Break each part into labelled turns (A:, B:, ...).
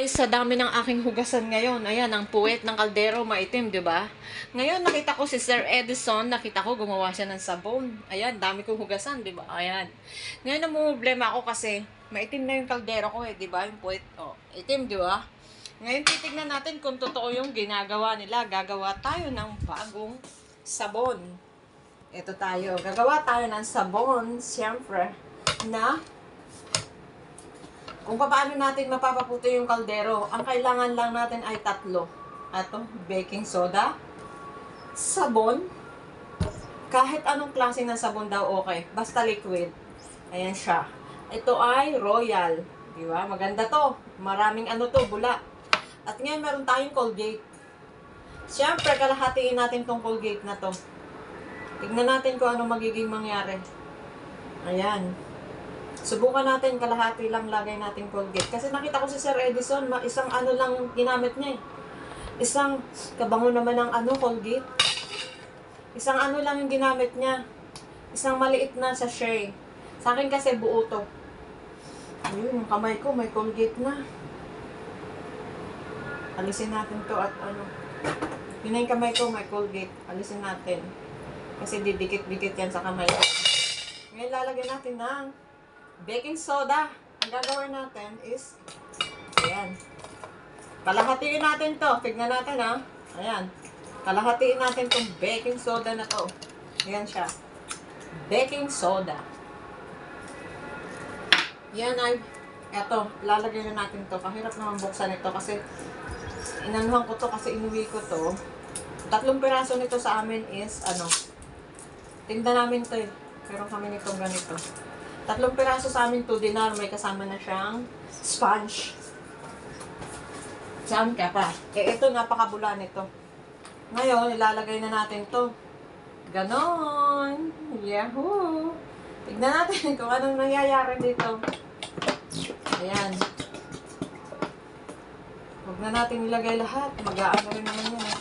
A: Ay, sa dami ng aking hugasan ngayon, ayan, ang puwet ng kaldero, maitim, di ba? Ngayon, nakita ko si Sir Edison, nakita ko gumawa siya ng sabon. Ayan, dami kong hugasan, di ba? Ayan. Ngayon, namumblema ako kasi maitim na yung kaldero ko eh, di ba? Yung puwet, oh, itim, di ba? Ngayon, titignan natin kung totoo yung ginagawa nila. Gagawa tayo ng bagong sabon. Ito tayo. Gagawa tayo ng sabon, siyempre, na kung paano natin mapapaputi yung kaldero, ang kailangan lang natin ay tatlo. Ato, baking soda, sabon, kahit anong klase ng sabon daw okay, basta liquid. Ayan siya. Ito ay royal. Di ba? Maganda to. Maraming ano to, bula. At ngayon meron tayong Colgate. Siyempre, kalahatiin natin tong Colgate na to. Tignan natin kung ano magiging mangyari. Ayan. Subukan natin, kalahati lang lagay natin Colgate. Kasi nakita ko si Sir Edison, isang ano lang ginamit niya eh. Isang kabango naman ng ano, Colgate. Isang ano lang yung ginamit niya. Isang maliit na sachet. Sa akin kasi buo to. Ayun, yung kamay ko may Colgate na. Alisin natin to at ano. Yun yung kamay ko, may Colgate. Alisin natin. Kasi didikit-dikit yan sa kamay ko. Ngayon lalagyan natin ng baking soda. Ang gagawin natin is, ayan. Kalahatiin natin to. Tignan natin ha. Ayan. Kalahatiin natin tong baking soda na to. Ayan siya. Baking soda. Yan ay, eto, lalagay na natin to. Kahirap naman buksan ito kasi inanuhan ko to kasi inuwi ko to. Tatlong piraso nito sa amin is, ano, tinda namin to eh. Meron kami nitong ganito. Tatlong piraso sa amin to dinar, may kasama na siyang sponge. Saan ka pa? Eh, ito, napakabula nito. Ngayon, ilalagay na natin to. Ganon. Yahoo! Tignan natin kung anong nangyayari dito. Ayan. Huwag na natin ilagay lahat. Mag-aano rin naman yan. eh.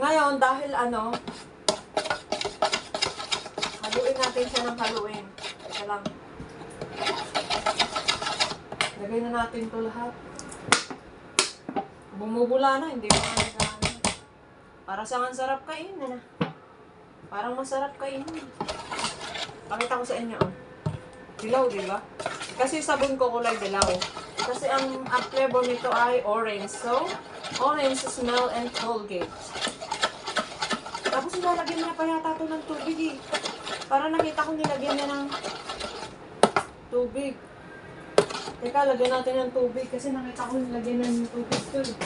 A: Ngayon, dahil ano, haluin natin siya ng haluin. Ito lang. Lagay na natin to lahat. Bumubula na, hindi mo na. Para sa ang sarap kainin na. Parang masarap kainin. Pakita ko sa inyo, oh. Dilaw, di ba? Kasi sabon ko kulay dilaw. Kasi ang, ang flavor nito ay orange. So, orange smell and Colgate. Tapos nilalagyan niya pa yata ito ng tubig eh. Para nakita ko nilagyan niya ng tubig. Teka, lagyan natin ng tubig kasi nakita ko nilagyan ng tubig to eh.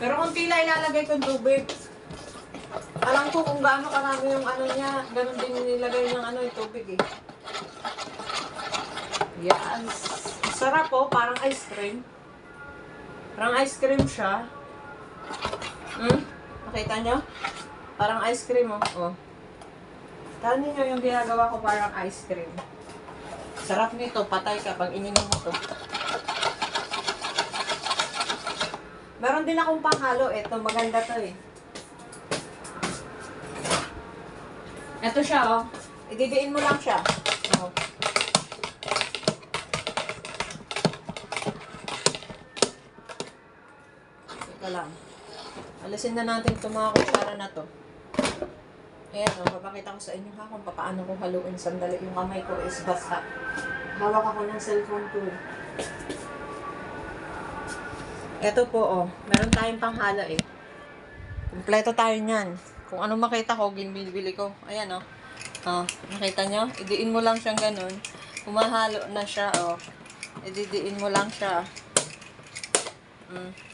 A: Pero konti lang ilalagay kong tubig. Alam ko kung gaano karami yung ano niya, ganun din nilagay ng ano yung tubig eh. Yes. Sarap po, parang ice cream. Parang ice cream siya. Hmm? Nakita nyo? Parang ice cream oh. oh. Tara ninyo yung ginagawa ko parang ice cream. Sarap nito, patay ka pag ininom mo to. Meron din akong panghalo. Ito, maganda to eh. Ito siya, oh. Ididiin mo lang siya. Oh. Teka lang. Alisin na natin itong mga kutsara na to. Ayan, oh, papakita ko sa inyo ha kung paano ko haluin. Sandali, yung kamay ko is basa. Hawak ako ng cellphone ko. Ito po, oh. Meron tayong panghalo eh. Kompleto tayo niyan. Kung ano makita ko, ginbibili ko. Ayan, oh. Oh, nakita nyo? Idiin mo lang siyang ganun. Kumahalo na siya, oh. Ididiin mo lang siya. Mm.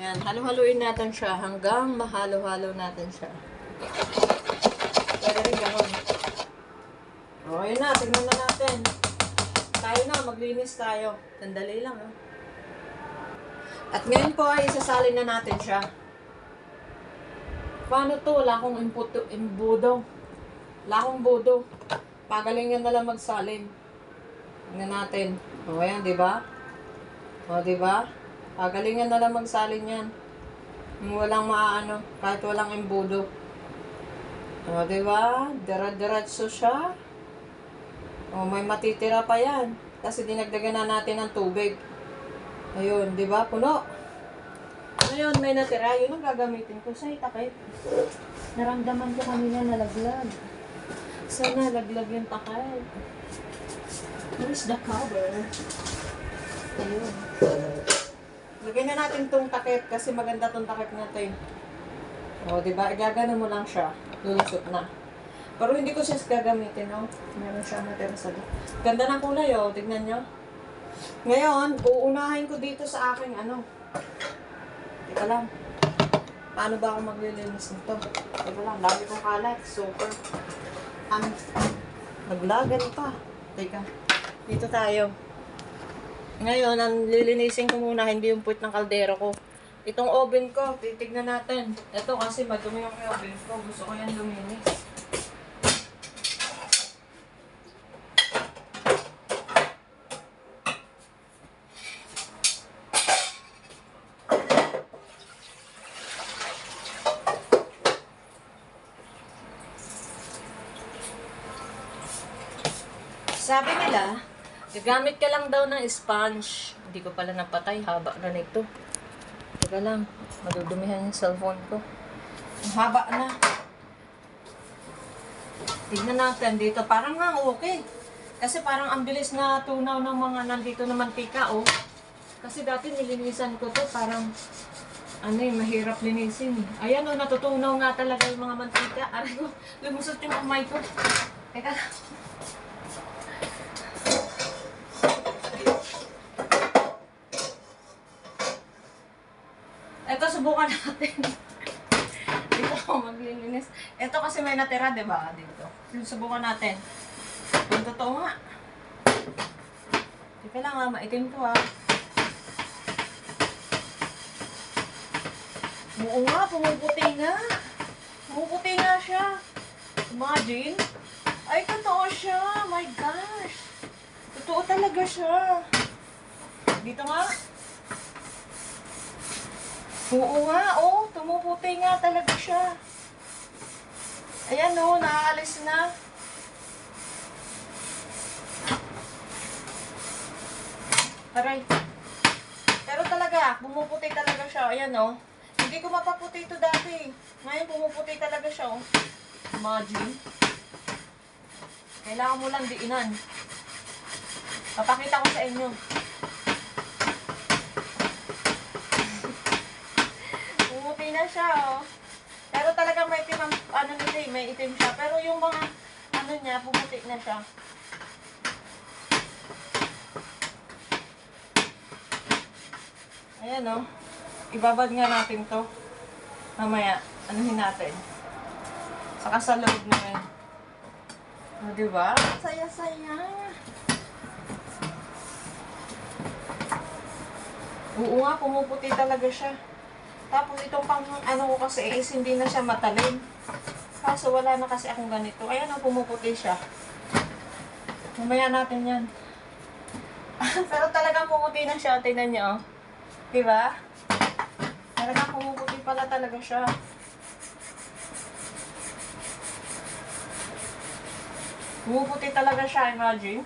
A: Yan, halo-haluin natin siya hanggang mahalo-halo natin siya. Pwede rin gano'n. O, yun na. Tignan na natin. Tayo na. Maglinis tayo. Sandali lang, ah. At ngayon po ay isasalin na natin siya. Paano to? Wala akong input imbudo. Wala akong budo. Pagalingan na lang magsalin. Tingnan natin. O, ayan, di ba? O, di ba? Pagalingan na lang magsalin yan. Walang maano, kahit walang embudo. O, di ba? Dira-diretso siya. O, may matitira pa yan. Kasi dinagdagan na natin ng tubig. Ayun, di ba? Puno. Ngayon, may natira. Yun ang gagamitin ko sa itakip. Naramdaman ko kanina nalaglag. Sana laglag yung takip. Where's the cover? Ayun. Lagyan na natin tong takip kasi maganda tong takip natin. O, di ba? Igagano mo lang siya. Lulusot na. Pero hindi ko siya gagamitin, no? Meron siya natira sa Ganda ng kulay, oh. Tignan nyo. Ngayon, uunahin ko dito sa aking ano. Teka lang. Paano ba ako maglilinis nito? Teka lang, dami kong kalat. Super. Um, naglagan pa. Teka. Dito tayo. Ngayon, ang lilinisin ko muna, hindi yung puwit ng kaldero ko. Itong oven ko, titignan natin. Ito kasi madumi yung oven ko. Gusto ko yan luminis. Sabi nila, gagamit ka lang daw ng sponge. Hindi ko pala napatay, haba na nito. Teka lang, madudumihan yung cellphone ko. Ang haba na. Tignan natin dito. Parang nga okay. Kasi parang ang bilis na tunaw ng mga nandito na mantika, oh. Kasi dati nilinisan ko to, parang ano eh, mahirap linisin. Ayan oh, natutunaw nga talaga yung mga mantika. Aray ko, lumusot yung kamay ko. Teka lang. Ito, subukan natin. dito ako maglilinis. Ito kasi may natira, di ba? Dito. Subukan natin. Kung totoo nga. Teka lang ha, maitim to ha. Oo nga, pumuputi nga. Pumuputi nga siya. Imagine. Ay, totoo siya. My gosh. Totoo talaga siya. Dito nga. Oo nga, oh. Tumuputi nga talaga siya. Ayan, oh. Naaalis na. Aray. Pero talaga, pumuputi talaga siya. Ayan, oh. Hindi ko mapaputi ito dati. Ngayon, pumuputi talaga siya, oh. Imagine. Kailangan mo lang diinan. Papakita ko sa inyo. Pumuti na siya, oh. Pero talagang may itim ang, ano nito eh, may itim siya. Pero yung mga, ano niya, pumuti na siya. Ayan, oh. Ibabad nga natin to. Mamaya, anuhin natin. Saka sa loob naman. O, diba? Saya-saya. Oo nga, pumuputi talaga siya. Tapos itong pang ano ko kasi is hindi na siya matalim. Kaso wala na kasi akong ganito. Ayan o, pumuputi siya. Mamaya natin yan. Pero talagang pumuti na siya. Tingnan niyo. oh. Diba? Talagang pumuputi pala talaga siya. Pumuputi talaga siya, imagine.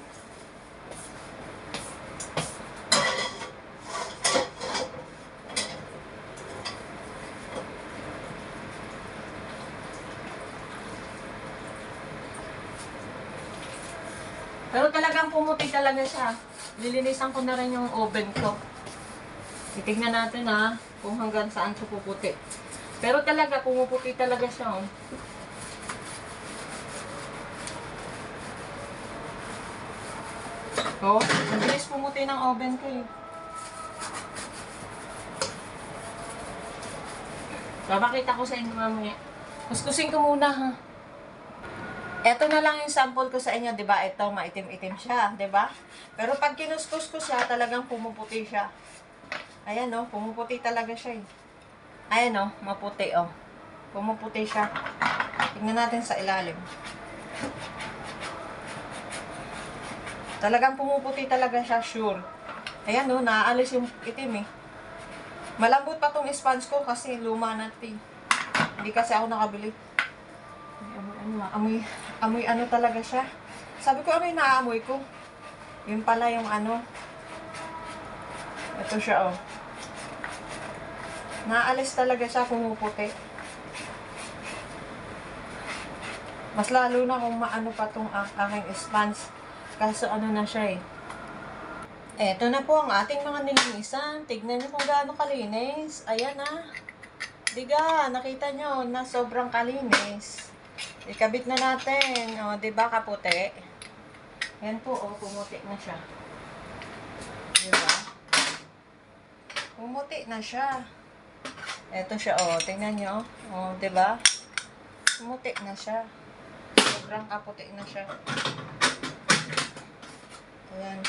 A: Pero talagang pumuti talaga siya. Lilinisan ko na rin yung oven ko. Titignan natin ha, kung hanggang saan siya puputi. Pero talaga, pumuputi talaga siya. Oh. Oh, ang bilis pumuti ng oven ko eh. Papakita ko sa inyo mamaya. Kuskusin ko muna ha. Ito na lang yung sample ko sa inyo, 'di ba? Ito maitim-itim siya, 'di ba? Pero pag kinuskus ko siya, talagang pumuputi siya. Ayan oh, pumuputi talaga siya eh. Ayan oh, maputi oh. Pumuputi siya. Tingnan natin sa ilalim. Talagang pumuputi talaga siya, sure. Ayan oh, naaalis yung itim eh. Malambot pa tong sponge ko kasi luma na ito. eh. Hindi kasi ako nakabili. Ay, Amoy, ano, ah, amoy, amoy ano talaga siya. Sabi ko, ano yung naamoy ko? Yun pala yung ano. Ito siya, oh. Naalis talaga siya, pumuputi. Mas lalo na kung maano pa tong ak- aking sponge. Kaso ano na siya eh. Eto na po ang ating mga nilinisan. Tignan niyo kung gaano kalinis. Ayan ah. Diga, nakita nyo na sobrang kalinis. Ikabit na natin. O, di ba kaputi? Yan po, o, pumuti na siya. Di ba? Pumuti na siya. Eto siya, o. Tingnan nyo. O, di ba? Pumuti na siya. Sobrang kaputi na siya. Ayan.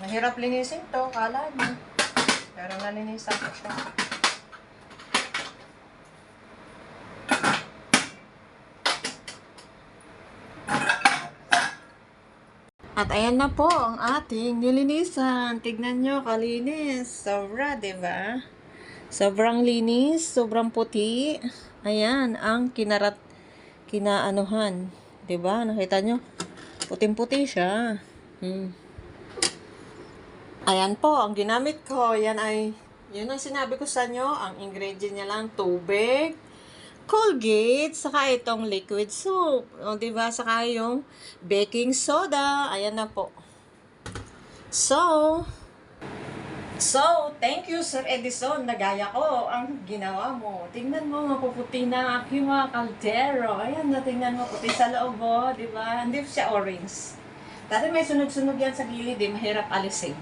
A: Mahirap linisin to, kala niyo. Pero nalinisan ko siya. At ayan na po ang ating nilinisan. Tignan nyo, kalinis. Sobra, ba? Sobrang linis, sobrang puti. Ayan, ang kinarat, kinaanuhan. Ba? Nakita nyo? Puting-puti siya. Hmm. Ayan po, ang ginamit ko, yan ay, yun ang sinabi ko sa inyo, ang ingredient niya lang, tubig, Colgate, saka itong liquid soap. O, di ba? Saka yung baking soda. Ayan na po. So, so, thank you, Sir Edison. Nagaya ko ang ginawa mo. Tingnan mo, mapuputi na ang aking mga kaldero. Ayan na, tingnan mo, puti sa loob, oh, di ba? Hindi siya orange. Dati may sunog-sunog yan sa gilid, eh, mahirap alisin.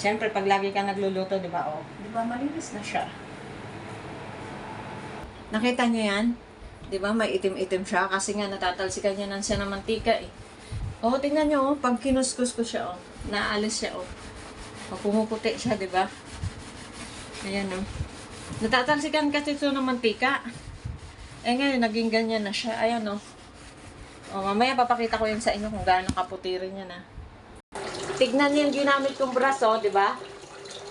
A: Siyempre, pag lagi ka nagluluto, di ba, oh, di ba, malinis na siya. Nakita niyo yan? Di ba may itim-itim siya kasi nga natatalsikan niya ng siya ng mantika eh. Oh, tingnan niyo oh, pag kinuskus ko siya oh, naalis siya oh. O, pumuputi siya, di ba? Ayan oh. Natatalsikan kasi ito ng mantika. Eh ngayon, naging ganyan na siya. Ayan oh. Oh, mamaya papakita ko yan sa inyo kung gaano kaputi rin yan ah. Tignan niyo yung ginamit kong braso, di ba?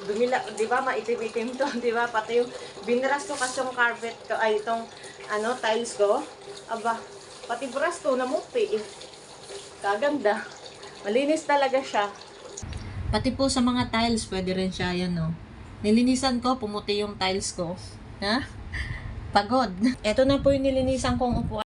A: Dumila, di ba, maitim-itim to, di ba? Pati yung binras ko kasi yung carpet ko, ay itong, ano, tiles ko. Aba, pati brush ko, namupi. eh. Kaganda. Malinis talaga siya. Pati po sa mga tiles, pwede rin siya, yan, no. Nilinisan ko, pumuti yung tiles ko. Ha? Pagod. Ito na po yung nilinisan kong upuan.